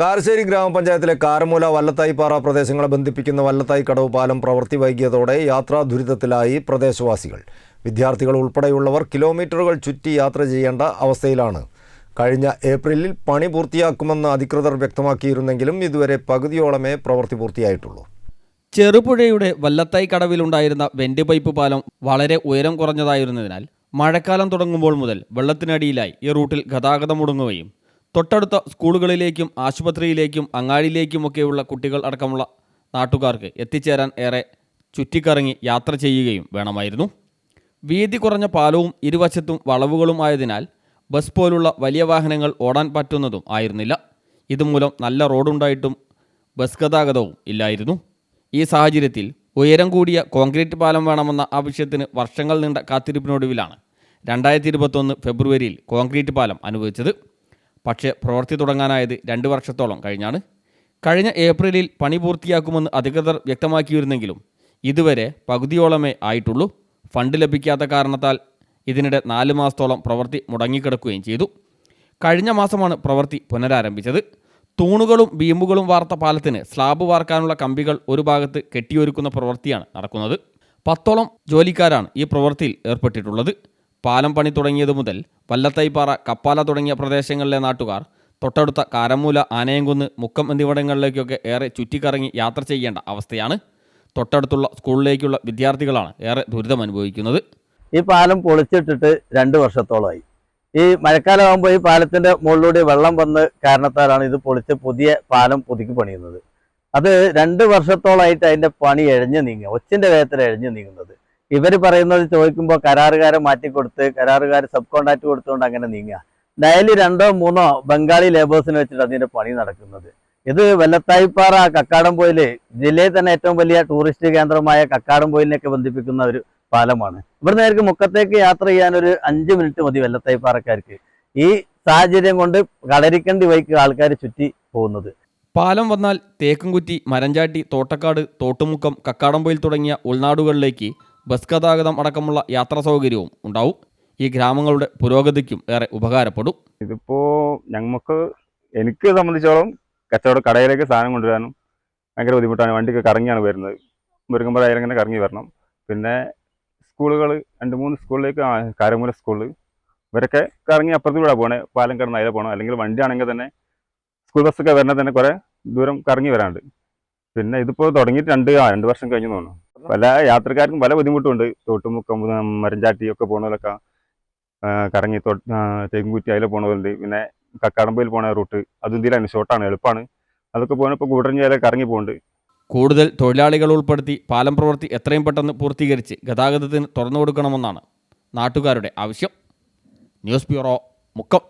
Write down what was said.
കാരശ്ശേരി ഗ്രാമപഞ്ചായത്തിലെ കാരമൂല വല്ലത്തായിപ്പാറ പ്രദേശങ്ങളെ ബന്ധിപ്പിക്കുന്ന വല്ലത്തായി കടവ് പാലം പ്രവൃത്തി വൈകിയതോടെ യാത്രാ ദുരിതത്തിലായി പ്രദേശവാസികൾ. വിദ്യാർത്ഥികൾ ഉൾപ്പെടെയുള്ളവർ കിലോമീറ്ററുകൾ ചുറ്റി യാത്ര ചെയ്യേണ്ട അവസ്ഥയിലാണ്. കഴിഞ്ഞ ഏപ്രിലിൽ പണി പൂർത്തിയാക്കുമെന്ന് അധികൃതർ വ്യക്തമാക്കിയിരുന്നെങ്കിലും ഇതുവരെ പകുതിയോളമേ പ്രവൃത്തി പൂർത്തിയായിട്ടുള്ളൂ. ചെറുപുഴയുടെ വല്ലത്തായി കടവിലുണ്ടായിരുന്ന വെന്റ് പൈപ്പ് പാലം വളരെ ഉയരം കുറഞ്ഞതായിരുന്നതിനാൽ മഴക്കാലം തുടങ്ങുമ്പോൾ മുതൽ വെള്ളത്തിനടിയിലായി ഈ റൂട്ടിൽ ഗതാഗതം മുടങ്ങുകയും തൊട്ടടുത്ത സ്കൂളുകളിലേക്കും ആശുപത്രിയിലേക്കും അങ്ങാടിയിലേക്കുമൊക്കെയുള്ള കുട്ടികൾ അടക്കമുള്ള നാട്ടുകാർക്ക് എത്തിച്ചേരാൻ ഏറെ ചുറ്റിക്കറങ്ങി യാത്ര ചെയ്യുകയും വേണമായിരുന്നു. വീതി കുറഞ്ഞ പാലവും ഇരുവശത്തും വളവുകളും ആയതിനാൽ ബസ് പോലുള്ള വലിയ വാഹനങ്ങൾ ഓടാൻ പറ്റുന്നതും ആയിരുന്നില്ല. ഇതുമൂലം നല്ല റോഡുണ്ടായിട്ടും ബസ് ഗതാഗതവും ഇല്ലായിരുന്നു. ഈ സാഹചര്യത്തിൽ ഉയരം കൂടിയ കോൺക്രീറ്റ് പാലം വേണമെന്ന ആവശ്യത്തിന് വർഷങ്ങൾ നീണ്ട കാത്തിരിപ്പിനൊടുവിലാണ് രണ്ടായിരത്തി ഇരുപത്തൊന്ന് ഫെബ്രുവരിയിൽ കോൺക്രീറ്റ് പാലം അനുവദിച്ചത്. പക്ഷേ പ്രവൃത്തി തുടങ്ങാനായത് രണ്ട് വർഷത്തോളം കഴിഞ്ഞാണ്. കഴിഞ്ഞ ഏപ്രിലിൽ പണി പൂർത്തിയാക്കുമെന്ന് അധികൃതർ വ്യക്തമാക്കിയിരുന്നെങ്കിലും ഇതുവരെ പകുതിയോളമേ ആയിട്ടുള്ളൂ. ഫണ്ട് ലഭിക്കാത്ത കാരണത്താൽ ഇതിനിടെ നാല് മാസത്തോളം പ്രവൃത്തി മുടങ്ങിക്കിടക്കുകയും ചെയ്തു. കഴിഞ്ഞ മാസമാണ് പ്രവൃത്തി പുനരാരംഭിച്ചത്. തൂണുകളും ബീമുകളും വാർത്ത പാലത്തിന് സ്ലാബ് വാർക്കാനുള്ള കമ്പികൾ ഒരു ഭാഗത്ത് കെട്ടിയൊരുക്കുന്ന പ്രവൃത്തിയാണ് നടക്കുന്നത്. പത്തോളം ജോലിക്കാരാണ് ഈ പ്രവൃത്തിയിൽ ഏർപ്പെട്ടിട്ടുള്ളത്. പാലം പണി തുടങ്ങിയതു മുതൽ വല്ലത്തൈപ്പാറ കപ്പാല തുടങ്ങിയ പ്രദേശങ്ങളിലെ നാട്ടുകാർ തൊട്ടടുത്ത കാരമൂല ആനയംകുന്ന് മുക്കം എന്നിവിടങ്ങളിലേക്കൊക്കെ ഏറെ ചുറ്റിക്കറങ്ങി യാത്ര ചെയ്യേണ്ട അവസ്ഥയാണ് തൊട്ടടുത്തുള്ള സ്കൂളിലേക്കുള്ള വിദ്യാർത്ഥികളാണ് ഏറെ ദുരിതം അനുഭവിക്കുന്നത് ഈ പാലം പൊളിച്ചിട്ടിട്ട് രണ്ട് വർഷത്തോളമായി. ഈ മഴക്കാലമാകുമ്പോൾ ഈ പാലത്തിന്റെ മുകളിലൂടെ വെള്ളം വന്ന് കാരണത്താലാണ് ഇത് പൊളിച്ച് പുതിയ പാലം പുതുക്കി പണിയുന്നത്. അത് രണ്ട് വർഷത്തോളമായിട്ട് അതിന്റെ പണി എഴഞ്ഞു നീങ്ങുക ഒച്ചിന്റെ വേഗത്തിൽ എഴഞ്ഞു നീങ്ങുന്നത്. ഇവർ പറയുന്നത് ചോദിക്കുമ്പോൾ കരാറുകാരെ മാറ്റിക്കൊടുത്ത് കരാറുകാർ സബ് കോൺട്രാക്ട് കൊടുത്തുകൊണ്ട് അങ്ങനെ നീങ്ങുക. ഡയലി രണ്ടോ മൂന്നോ ബംഗാളി ലേബേഴ്സിന് വെച്ചിട്ട് അതിന്റെ പണി നടക്കുന്നത്. ഇത് വെല്ലത്തായിപ്പാറ കക്കാടംപോയിൽ ജില്ലയിൽ തന്നെ ഏറ്റവും വലിയ ടൂറിസ്റ്റ് കേന്ദ്രമായ കക്കാടംപോയിലിനെയൊക്കെ ബന്ധിപ്പിക്കുന്ന ഒരു പാലമാണ്. ഇവിടെ നേർക്ക് മുക്കത്തേക്ക് യാത്ര ചെയ്യാൻ ഒരു അഞ്ച് മിനിറ്റ് മതി വെല്ലത്തായിപ്പാറക്കാർക്ക് ഈ സാഹചര്യം കൊണ്ട് കളരിക്കണ്ടി വൈക്ക് ആൾക്കാർ ചുറ്റി പോകുന്നത്. പാലം വന്നാൽ തേക്കുംകുറ്റി മരഞ്ചാട്ടി തോട്ടക്കാട് തോട്ടുമുക്കം കക്കാടംപൊയിൽ തുടങ്ങിയ ഉൾനാടുകളിലേക്ക് ബസ് ഗതാഗതം അടക്കമുള്ള യാത്രാ സൗകര്യവും ഉണ്ടാവും. ഈ ഗ്രാമങ്ങളുടെ പുരോഗതിക്കും ഏറെ ഉപകാരപ്പെടും. ഇതിപ്പോ ഞങ്ങൾക്ക് എനിക്ക് സംബന്ധിച്ചോളം കച്ചവട കടയിലേക്ക് സാധനം കൊണ്ടുവരാനും ഭയങ്കര ബുദ്ധിമുട്ടാണ്. വണ്ടിക്ക് കറങ്ങിയാണ് വരുന്നത്. മുരുകമ്പറ ഇങ്ങനെ കറങ്ങി വരണം. പിന്നെ സ്കൂളുകൾ രണ്ട് മൂന്ന് സ്കൂളിലേക്ക് കാരമൂല സ്കൂളിൽ ഇവരൊക്കെ കറങ്ങി അപ്പുറത്തൂടെ പോകണേ പാലം കിടന്ന് പോകണം അല്ലെങ്കിൽ വണ്ടി ആണെങ്കിൽ തന്നെ സ്കൂൾ ബസ്സൊക്കെ വരണ തന്നെ കുറെ ദൂരം കറങ്ങി വരാനുണ്ട്. പിന്നെ ഇതിപ്പോൾ തുടങ്ങിയിട്ട് രണ്ട് രണ്ട് വർഷം കഴിഞ്ഞു തോന്നുന്നു. പല യാത്രക്കാർക്കും പല ബുദ്ധിമുട്ടുണ്ട്. തോട്ടുമുക്കം മരഞ്ചാട്ടി ഒക്കെ പോണതിലൊക്കെ കറങ്ങി തെങ്കുറ്റി അതിലെ പോണതുണ്ട് പിന്നെ കക്കാടമ്പയിൽ പോണ റൂട്ട് അതും ഇതിലാണ് ഷോർട്ടാണ് എളുപ്പമാണ് അതൊക്കെ കൂടുതൽ കൂടരഞ്ഞാലൊക്കെ കറങ്ങി പോകുന്നുണ്ട് കൂടുതൽ തൊഴിലാളികൾ ഉൾപ്പെടുത്തി പാലം പ്രവൃത്തി എത്രയും പെട്ടെന്ന് പൂർത്തീകരിച്ച് ഗതാഗതത്തിന് തുറന്നു കൊടുക്കണമെന്നാണ് നാട്ടുകാരുടെ ആവശ്യം. News bureau Mukkam.